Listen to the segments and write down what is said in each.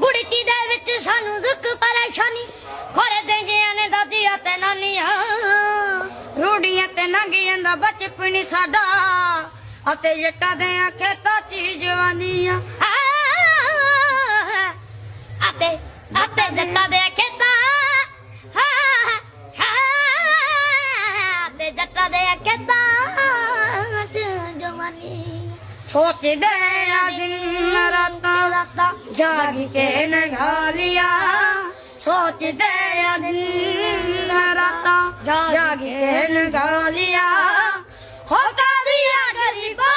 ਗੁੜਤੀ ਦੇ ਵਿੱਚ ਸਾਨੂੰ ਦੁੱਖ ਪਰੇਸ਼ਾਨੀ। ਖੋਰੇ ਦੇਂਗੀਆਂ ਨੇ ਦਾਦੀਆਂ ਤੇ ਨਾਨੀਆਂ। ਰੂੜੀਆਂ ਤੇ ਲੰਘ ਜਾਂਦਾ ਬਚਪਨ ਸਾਡਾ। ਅਤੇ ਜੱਟਾਂ ਦੇ ਖੇਤਾਂ 'ਚ ਹੀ। ਜਵਾਨੀਆਂ ਅਤੇ ਅਤੇ ਜੱਟਾਂ ਦੇ ਖੇਤਾਂ ਹਾਂ, ਹਾਂ, ਅਤੇ ਜੱਟਾਂ ਦੇ ਖੇਤਾਂ ਸੋਚਦੇ ਆ ਦਿਨ ਰਾਤਾਂ ਰਾਤਾਂ ਜਾਗ ਕੇ ਨਗਾਲੀਆਂ। ਸੋਚਦੇ ਆ ਦਿਨ ਰਾਤਾਂ, ਜਾਗ ਕੇ ਨਗਾਲੀਆਂ। ਹੋ ਕਾਦੀਆਂ ਗਰੀਬਾਂ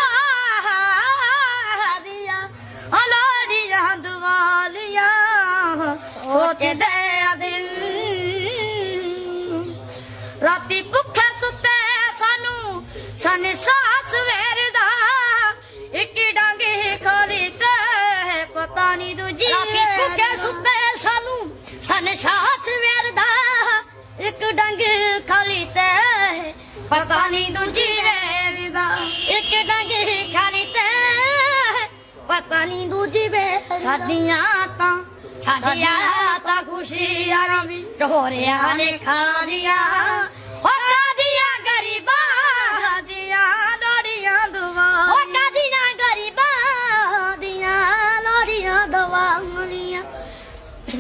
ਦੀਆਂ ਹਲੋੜੀਆਂ ਦੁਆਲੀਆਂ ਸੋਚਦੇ ਆ ਦਿਨ ਰਾਤੀ ਭੁੱਖੇ ਸੁੱਤੇ ਸਾਨੂੰ, ਸਨ ਸਾਸ ਵੇਰਦਾ ਤੇ ਦੂਜੀ ਰਾਤੀ ਭੁੱਖੇ ਸੁੱਤੇ ਸਾਨੂੰ ਸਨ ਸਾਸ ਵੇਰਦਾ। ਇੱਕ ਡੰਗ ਖਾਲੀ ਤੇ ਪਤਾ ਨਹੀਂ ਦੂਜੀ ਵੇਰਦਾ। ਇੱਕ ਡੰਗ ਖਾਲੀ ਤੇ ਪਤਾ ਨਹੀਂ ਦੂਜੀ ਵੇ ਸਾਡੀਆਂ ਤਾਂ ਸਾਡੀਆਂ ਤਾਂ ਖੁਸ਼ੀਆਂ ਵੀ ਢੋਰਿਆਂ ਨੇ ਖਾ ਲੀਆਂ।